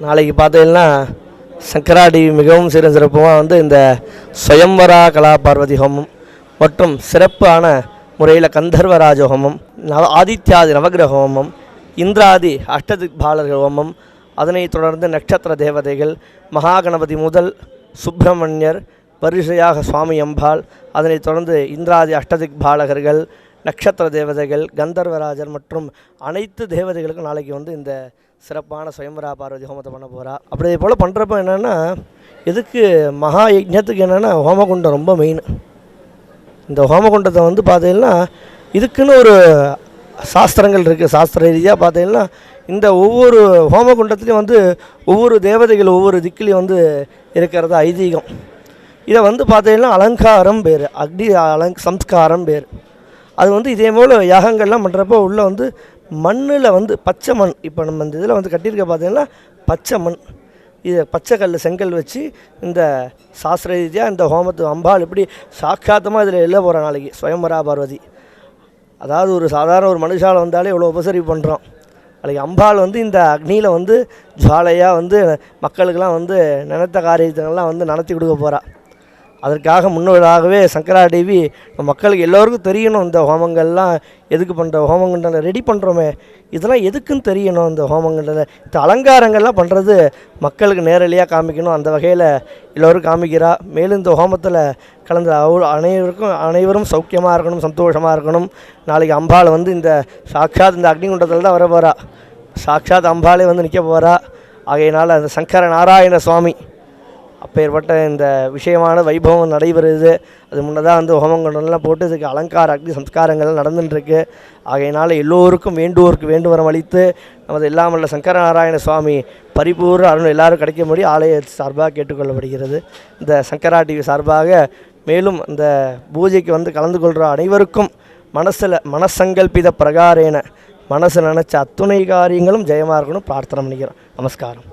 நாளைக்கு பார்த்தீங்கன்னா சங்கராடி மிகவும் சிறு சிறப்புமாக வந்து இந்த சுயம்பரா கலா பார்வதி ஹோமம் மற்றும் சிறப்பான முறையில் கந்தர்வராஜ ஹோமம் நவ ஆதித்யாதி நவகிரக ஹோமம் இந்திராதி அஷ்டதிக்பாலர்கள் ஹோமம் அதனைத் தொடர்ந்து நட்சத்திர தேவதைகள் மகாகணபதி முதல் சுப்பிரமணியர் வரிசையாக சுவாமி அம்பாள் அதனைத் தொடர்ந்து இந்திராதி அஷ்டதிக்பாலகர்கள் நட்சத்திர தேவதைகள் கந்தர்வராஜர் மற்றும் அனைத்து தேவதைகளுக்கும் நாளைக்கு வந்து இந்த சிறப்பான சுயம்பரா பார்வதி ஹோமத்தை பண்ண போகிறா அப்படி போல் பண்ணுறப்ப என்னென்னா எதுக்கு மகா யஜ்ஞத்துக்கு என்னென்னா ஹோமகுண்டம் ரொம்ப மெயின் இந்த ஹோமகுண்டத்தை வந்து பார்த்தீங்கன்னா இதுக்குன்னு ஒரு சாஸ்திரங்கள் இருக்குது சாஸ்திர ரீதியாக பார்த்தீங்கன்னா இந்த ஒவ்வொரு ஹோமகுண்டத்துலேயும் வந்து ஒவ்வொரு தேவதைகள் ஒவ்வொரு திக்கிலையும் வந்து இருக்கிறது ஐதீகம். இதை வந்து பார்த்தீங்கன்னா அலங்காரம் பேர். அக்னி அலங் சம்ஸ்காரம் பேர். அது வந்து இதே போல் யாகங்கள்லாம் பண்ணுறப்போ உள்ளே வந்து மண்ணில் வந்து பச்சை மண். இப்போ நம்ம இந்த இதில் வந்து கட்டியிருக்க பார்த்தீங்கன்னா பச்சை மண். இது பச்சை கல் செங்கல் வச்சு இந்த சாஸ்திர ரீதியாக இந்த ஹோமத்து அம்பாள் இப்படி சாக்காத்தமாக இதில் எழுத போகிற நாளைக்கு சுயம்பரா பார்வதி. அதாவது ஒரு சாதாரண ஒரு மனுஷால் வந்தாலே இவ்வளோ உபசரிப்பு பண்ணுறோம் நாளைக்கு அம்பாள் வந்து இந்த அக்னியில் வந்து ஜுவாலையாக வந்து மக்களுக்கெல்லாம் வந்து நினைத்த காரியத்தெல்லாம் வந்து நடத்தி கொடுக்க போகிறா அதற்காக முன்னோடாகவே சங்கராதேவி மக்களுக்கு எல்லோருக்கும் தெரியணும் இந்த ஹோமங்கள்லாம். எதுக்கு பண்ணுற ஹோமங்கண்டலை ரெடி பண்ணுறோமே இதெல்லாம் எதுக்குன்னு தெரியணும் இந்த ஹோமங்கண்டலை இந்த அலங்காரங்கள்லாம் பண்ணுறது மக்களுக்கு நேரடியாக காமிக்கணும். அந்த வகையில் எல்லோரும் காமிக்கிறா. மேலும் இந்த ஹோமத்தில் கலந்த அவ்வளோ அனைவருக்கும் அனைவரும் சௌக்கியமாக இருக்கணும் சந்தோஷமாக இருக்கணும். நாளைக்கு அம்பாள் வந்து இந்த சாட்சாத் இந்த அக்னிகுண்டத்தில் தான் வர போகிறா சாட்சாத் அம்பாளே வந்து நிற்க போகிறா ஆகையினால் அந்த சங்கர நாராயண சுவாமி அப்பேற்பட்ட இந்த விஷயமான வைபவம் நடைபெறுது. அது முன்னதாக வந்து ஹோமங்கண்டெல்லாம் போட்டு இதுக்கு அலங்கார அக்னி சம்ஸ்காரங்கள்லாம் நடந்துட்டுருக்கு ஆகையினால் எல்லோருக்கும் வேண்டுவோருக்கு வேண்டுவரம் அளித்து நமது எல்லாமல்ல சங்கரநாராயண சுவாமி பரிபூர்ண அருள் எல்லாரும் கிடைக்கும்படி ஆலய சார்பாக கேட்டுக்கொள்ளப்படுகிறது. இந்த சங்கரா டிவி சார்பாக மேலும் இந்த பூஜைக்கு வந்து கலந்து கொள்கிற அனைவருக்கும் மனசில் மனசங்கல்பித பிரகாரேன மனசு நினச்ச அத்துணை காரியங்களும் ஜெயமாக இருக்கணும் பிரார்த்தனை பண்ணிக்கிறோம். நமஸ்காரம்.